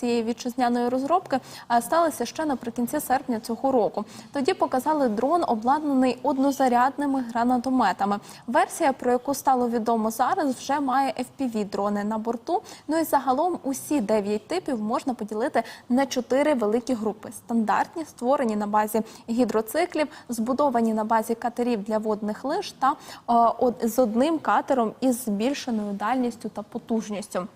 цієї вітчизняної розробки сталися ще наприкінці серпня цього року. Тоді показали дрон, обладнаний однозарядними гранатометами. Версія, про яку стало відомо зараз, вже має fpv дрони на борту. Ну і загалом усі дев'ять типів можна поділити на чотири великі групи: стандартні, створені на базі гідроциклів, збудовані на базі катерів для водних лиж та е, од- з одним катером із збільшеною дальністю та потужністю.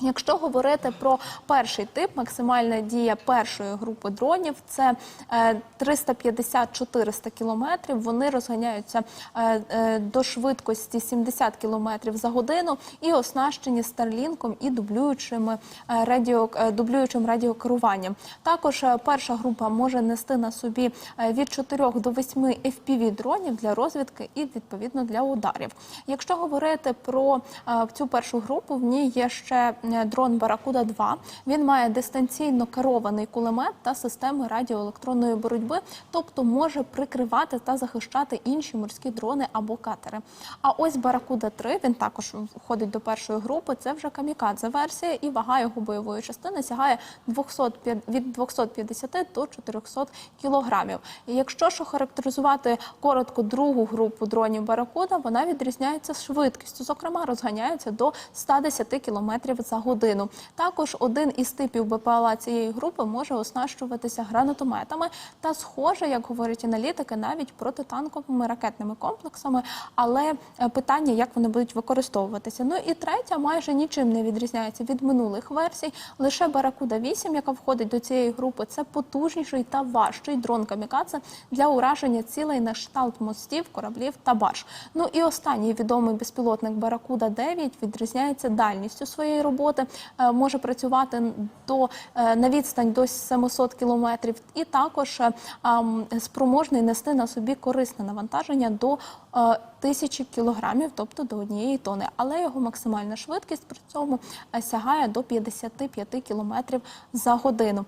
Якщо говорити про перший тип, максимальна дія першої групи дронів це е, 350-400 кілометрів. Вони розганяються е, е, до швидкості 70 кілометрів за годину і оснащені старлінком і дублюючими е, радіо, е, дублюючим радіокеруванням. Також е, перша група може нести на собі е, від 4 до 8 FPV дронів для розвідки і відповідно для ударів. Якщо говорити про е, цю першу групу, в ній є ще е, дрон Баракуда 2 Він має дистанційно керований кулемет та системи радіоелектронної боротьби, тобто може прикривати та захищати інші морські дрони або катери. А ось Баракуда 3 він також входить до першої групи. Це вже камікадзе версія, і вага його бойової частини сягає 200, від 250 до 400 кілограмів. І якщо ж охарактеризувати коротко другу групу дронів Баракуда, вона відрізняється швидкістю. Зокрема, розганяється до 110 км за годину. Також один із типів БПЛА цієї групи може оснащуватися гранатометами та, схоже, як говорять аналітики, навіть протитанковими ракетними комплексами. Але е, питання, як вони будуть використовуватися. Ну і третя майже нічим не відрізняється від минулих версій. Лише Баракуда 8, яка входить до цієї групи, це потужніший та важчий дрон камікадзе для ураження цілей на кшталт мостів, кораблів та барж. Ну і останній відомий безпілотник Баракуда 9 відрізняється дальністю своєї роботи, е, може працювати до е, на відстань до 700 кілометрів, і також е, спроможний нести на собі корисне навантаження до тисячі кілограмів, тобто до однієї тони. Але його максимальна швидкість при цьому сягає до 55 кілометрів за годину.